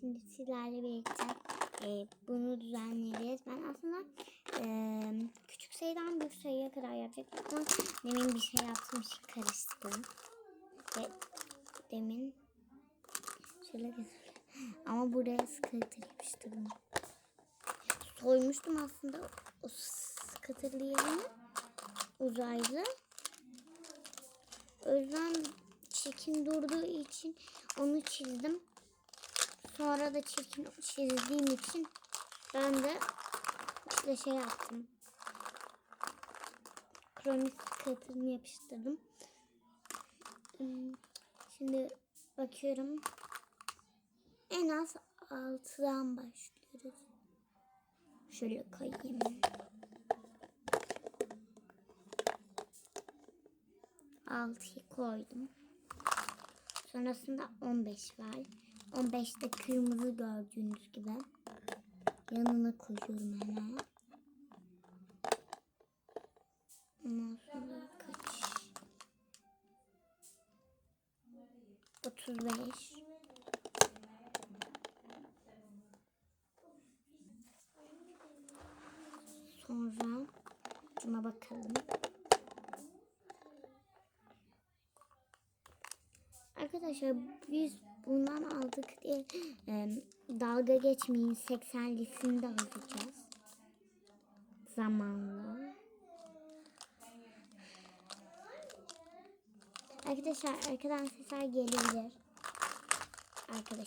şimdi sizlerle birlikte e, bunu düzenleyeceğiz. Ben aslında e, küçük sayıdan büyük sayıya kadar yapacaktım demin bir şey yaptım şey karıştı. Ve demin şöyle göstereyim. Ama buraya skater yapıştırdım. Soymuştum aslında o skaterli yerini uzaylı. O yüzden çirkin durduğu için onu çizdim. Sonra da çirkin çizdiğim için ben de işte şey yaptım. Kronik skatını yapıştırdım. Hmm, Şimdi bakıyorum. En az 6'dan başlıyoruz. Şöyle koyayım. Altıyı koydum. Sonrasında 15 var. 15'te kırmızı gördüğünüz gibi. Yanına koyuyorum hemen. Ondan sonra kaç? 35. Sonra şuna bakalım. Arkadaşlar biz bundan aldık diye e, dalga geçmeyin 80'lisini de alacağız. Zamanla. Arkadaşlar arkadan sesler gelebilir. Arkadaşım